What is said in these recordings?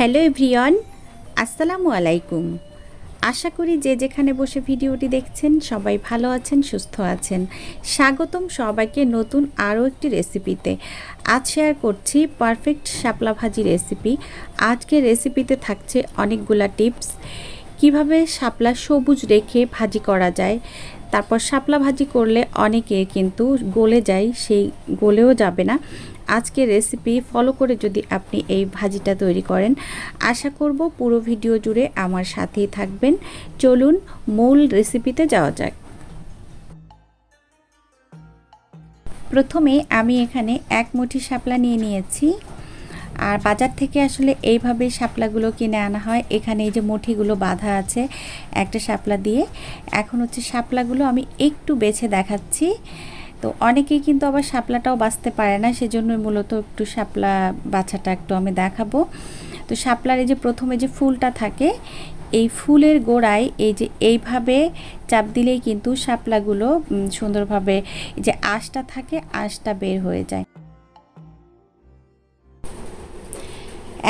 Hello everyone, আসসালামু আলাইকুম। আশা করি যে যেখানে বসে ভিডিওটি দেখছেন সবাই ভালো আছেন, সুস্থ আছেন। স্বাগতম সবাইকে নতুন আরও একটি রেসিপিতে। আজ শেয়ার করছি পারফেক্ট শাপলা ভাজি রেসিপি। আজকের রেসিপিতে থাকছে অনেকগুলা টিপস। কীভাবে শাপলা সবুজ রেখে ভাজি করা যায়, তারপর শাপলা ভাজি করলে অনেকে কিন্তু গলে যায়, সেই গলেও যাবে না। আজকে রেসিপি ফলো করে যদি আপনি এই ভাজিটা তৈরি করেন, আশা করব পুরো ভিডিও জুড়ে আমার সাথেই থাকবেন। চলুন মূল রেসিপিতে যাওয়া যাক। প্রথমে আমি এখানে এক মুঠি শাপলা নিয়ে নিয়েছি। আর বাজার থেকে আসলে এইভাবে শাপলাগুলো কিনে আনা হয়। এখানে এই যে মুঠিগুলো বাঁধা আছে একটা শাপলা দিয়ে। এখন হচ্ছে শাপলাগুলো আমি একটু বেছে দেখাচ্ছি। তো অনেকেই কিন্তু আবার শাপলাটাও বাঁচতে পারে না সেজন্য মূলত একটু শাপলা বাছাটা একটু আমি দেখাবো। তো শাপলার এই যে প্রথমে যে ফুলটা থাকে, এই ফুলের গোড়ায় এই যে এইভাবে চাপ দিলেই কিন্তু শাপলাগুলো সুন্দরভাবে যে আঁশটা থাকে, আঁশটা বের হয়ে যায়।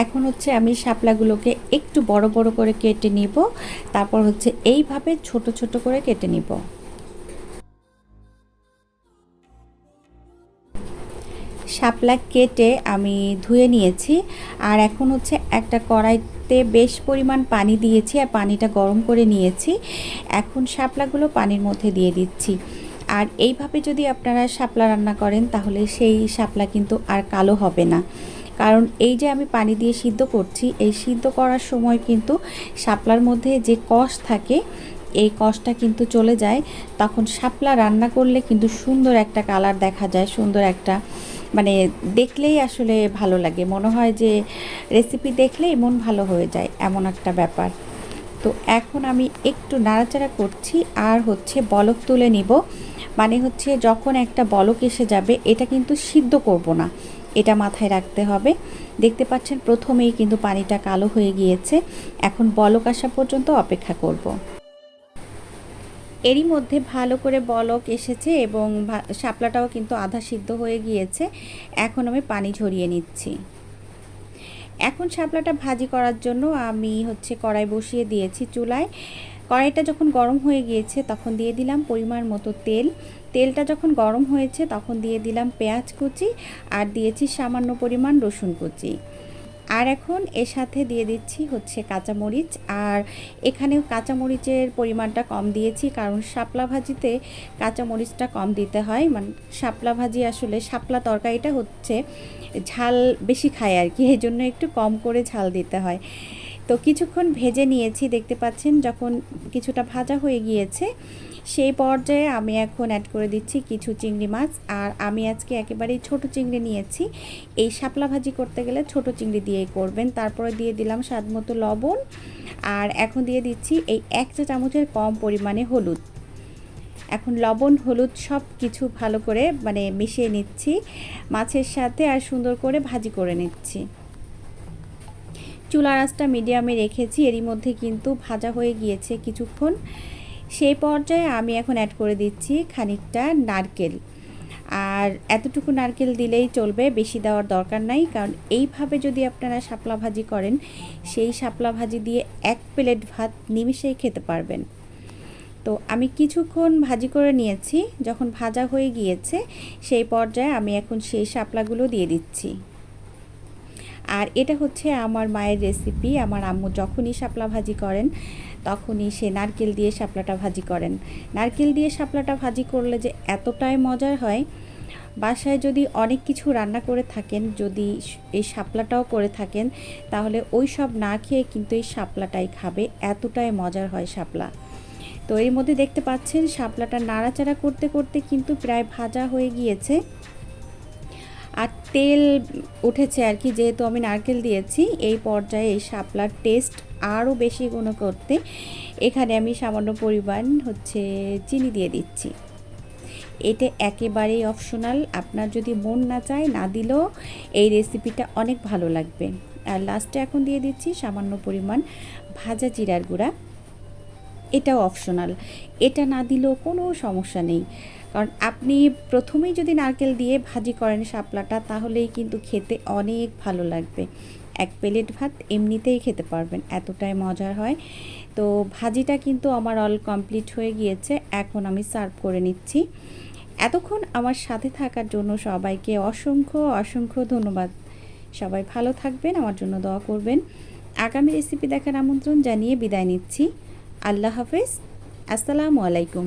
এখন হচ্ছে আমি শাপলাগুলোকে একটু বড় বড় করে কেটে নিব, তারপর হচ্ছে এইভাবে ছোট ছোট করে কেটে নিব। শাপলা কেটে আমি ধুয়ে নিয়েছি। আর এখন হচ্ছে একটা কড়াইতে বেশ পরিমাণ পানি দিয়েছি আর পানিটা গরম করে নিয়েছি। এখন শাপলাগুলো পানির মধ্যে দিয়ে দিচ্ছি। আর এইভাবে যদি আপনারা শাপলা রান্না করেন, তাহলে সেই শাপলা কিন্তু আর কালো হবে না। কারণ এই যে আমি পানি দিয়ে সিদ্ধ করছি, এই সিদ্ধ করার সময় কিন্তু শাপলার মধ্যে যে কষ থাকে, এই কষটা কিন্তু চলে যায়। তখন শাপলা রান্না করলে কিন্তু সুন্দর একটা কালার দেখা যায়, সুন্দর একটা মানে দেখলেই আসলে ভালো লাগে। মনে হয় যে রেসিপি দেখলেই মন ভালো হয়ে যায় এমন একটা ব্যাপার। তো এখন আমি একটু নাড়াচাড়া করছি, আর হচ্ছে বলক তুলে নিব। মানে হচ্ছে যখন একটা বলক এসে যাবে, এটা কিন্তু সিদ্ধ করব না। এটা মাথায় রাখতে হবে। দেখতে পাচ্ছেন প্রথমেই কিন্তু পানিটা কালো হয়ে গিয়েছে। এখন বলক আসা পর্যন্ত অপেক্ষা করব। এরই মধ্যে ভালো করে বলক এসেছে এবং শাপলাটাও কিন্তু আধা সিদ্ধ হয়ে গিয়েছে। এখন আমি পানি ঝরিয়ে নিচ্ছি। এখন শাপলাটা ভাজি করার জন্য আমি হচ্ছে কড়াই বসিয়ে দিয়েছি চুলায়। কড়াইটা যখন গরম হয়ে গিয়েছে তখন দিয়ে দিলাম পরিমাণ মতো তেল। তেলটা যখন গরম হয়েছে তখন দিয়ে দিলাম পেঁয়াজ কুচি আর দিয়েছি সামান্য পরিমাণ রসুন কুচি। আর এখন এর সাথে দিয়ে দিচ্ছি হচ্ছে কাঁচামরিচ, আর এখানেও কাঁচামরিচের পরিমাণটা কম দিয়েছি, কারণ শাপলা ভাজিতে কাঁচামরিচটা কম দিতে হয়। মানে শাপলা ভাজি আসলে শাপলা তরকারিটা হচ্ছে ঝাল বেশি খায় আর কি এই জন্য একটু কম করে ঝাল দিতে হয়। তো কিছুক্ষণ ভেজে নিয়েছি, দেখতে পাচ্ছেন যখন কিছুটা ভাজা হয়ে গিয়েছে সেই পর্যায়ে আমি এখন অ্যাড করে দিচ্ছি কিছু চিংড়ি মাছ। আর আমি আজকে একেবারেই ছোট চিংড়ি নিয়েছি। এই শাপলা ভাজি করতে গেলে ছোট চিংড়ি দিয়েই করবেন। তারপরে দিয়ে দিলাম স্বাদ মতো লবণ। আর এখন দিয়ে দিচ্ছি এই এক চা চামচের কম পরিমাণে হলুদ। এখন লবণ, হলুদ সব কিছু ভালো করে মানে মিশিয়ে নিচ্ছি। মাছের সাথে আর সুন্দর করে ভাজি করে নিচ্ছি। চুলা আঁচটা মিডিয়ামে রেখেছি। এরই মধ্যে কিন্তু ভাজা হয়ে গিয়েছে কিছুক্ষণ। সেই পর্যায়ে আমি এখন অ্যাড করে দিচ্ছি খানিকটা নারকেল। আর এতটুকু নারকেল দিলেই চলবে, বেশি দেওয়ার দরকার নাই। কারণ এইভাবে যদি আপনারা শাপলা ভাজি করেন, সেই শাপলা ভাজি দিয়ে এক প্লেট ভাত নিমিশেই খেতে পারবেন। তো আমি কিছুক্ষণ ভাজি করে নিয়েছি। যখন ভাজা হয়ে গিয়েছে, সেই পর্যায়ে আমি এখন সেই শাপলাগুলো দিয়ে দিচ্ছি। আর এটা হচ্ছে আমার মায়ের রেসিপি আমার আম্মু যখনই শাপলা ভাজি করেন, তখনই সে নারকেল দিয়ে শাপলাটা ভাজি করেন। নারকেল দিয়ে শাপলাটা ভাজি করলে যে এতটাই মজার হয়, বাসায় যদি অনেক কিছু রান্না করে থাকেন, যদি এই শাপলাটাও করে থাকেন, তাহলে ওই সব না খেয়ে কিন্তু এই শাপলাটাই খাবে, এতটাই মজার হয় শাপলা। তো এর মধ্যে দেখতে পাচ্ছেন, শাপলাটা নাড়াচাড়া করতে করতে কিন্তু প্রায় ভাজা হয়ে গিয়েছে। আর তেল উঠেছে আর কি, যেহেতু আমি নারকেল দিয়েছি, এই পর্যায়ে এই শাপলার টেস্ট আরও বেশি গুণ করতে এখানে আমি সামান্য পরিমাণ হচ্ছে চিনি দিয়ে দিচ্ছি। এটা একেবারেই অপশনাল আপনার যদি মন না চায় না দিলেও এই রেসিপিটা অনেক ভালো লাগবে। আর লাস্টে এখন দিয়ে দিচ্ছি সামান্য পরিমাণ ভাজা জিরার গুঁড়া। এটাও অপশনাল এটা না দিলেও কোনো সমস্যা নেই। কারণ আপনি প্রথমেই যদি নারকেল দিয়ে ভাজি করেন শাপলাটা, তাহলেই কিন্তু খেতে অনেক ভালো লাগবে। এক প্লেট ভাত এমনিতেই খেতে পারবেন, এতটাই মজার হয়। তো ভাজিটা কিন্তু আমার অল কমপ্লিট হয়ে গিয়েছে, এখন আমি সার্ভ করে নিচ্ছি। এতক্ষণ আমার সাথে থাকার জন্য সবাইকে অসংখ্য অসংখ্য ধন্যবাদ। সবাই ভালো থাকবেন, আমার জন্য দোয়া করবেন। আগামী রেসিপি দেখার আমন্ত্রণ জানিয়ে বিদায় নিচ্ছি। আল্লাহ হাফেজ, আসসালামু আলাইকুম।